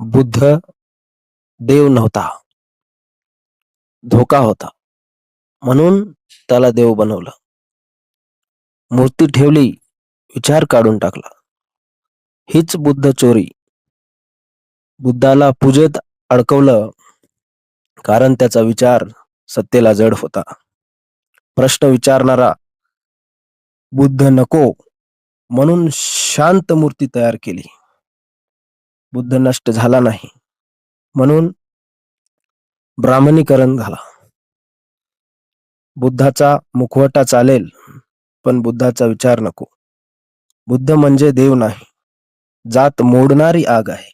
बुद्ध देव नव्हता. धोका होता. म्हणून त्याला देव बनवलं. मूर्ती ठेवली विचार काढून टाकला. हीच बुद्ध चोरी. बुद्धाला पूजेत अडकवलं कारण त्याचा विचार सत्तेला जड होता. प्रश्न विचारणारा बुद्ध नको म्हणून शांत मूर्ती तयार केली. बुद्ध नष्ट झाला नाही. म्हणून ब्राह्मणीकरण झाला. बुद्धाचा मुखवटा चालेल पण बुद्धाचा विचार नको. बुद्ध म्हणजे देव नाही जात मोडणारी आग आहे.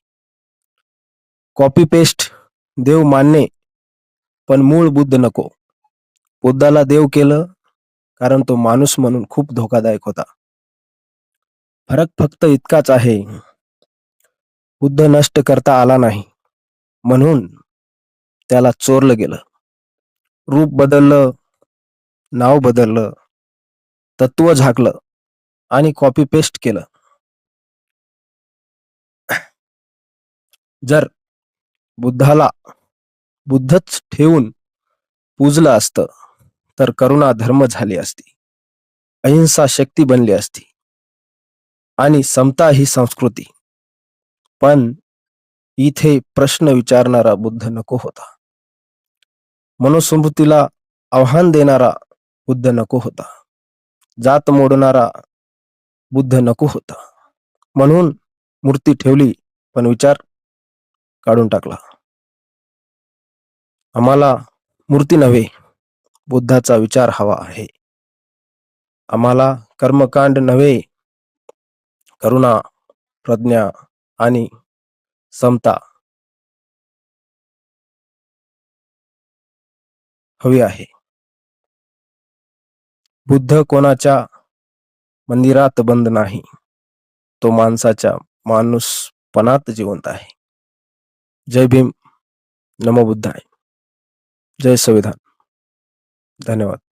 कॉपी पेस्ट देव मानणे पण मूळ बुद्ध नको. बुद्धाला देव केलं कारण तो माणूस म्हणून खूप धोकादायक होता. फरक फक्त इतकाच आहे बुद्ध नष्ट करता आला नाही. म्हणून त्याला चोरलं गेलं. रूप बदललं नाव बदललं तत्व झाकलं आणि कॉपी पेस्ट केलं. जर बुद्धाला बुद्धच ठेवून पूजलं असतं तर करुणा धर्म झाली असती. अहिंसा शक्ती बनली असती. आणि समता ही संस्कृती. पण इथे प्रश्न विचारणारा बुद्ध नको होता. मनुस्मृतीला आव्हान देणारा बुद्ध नको होता. जात मोडणारा बुद्ध नको होता. म्हणून मूर्ती ठेवली पण विचार काढून टाकला. आम्हाला मूर्ती नव्हे बुद्धाचा विचार हवा आहे. आम्हाला कर्मकांड नव्हे करुणा प्रज्ञा आणि समता हवी आहे. बुद्ध कोणाच्या मंदिरात बंद नाही तो माणसाच्या माणूसपणात जिवंत आहे. जय भीम नमो बुद्धाय. जय संविधान. धन्यवाद.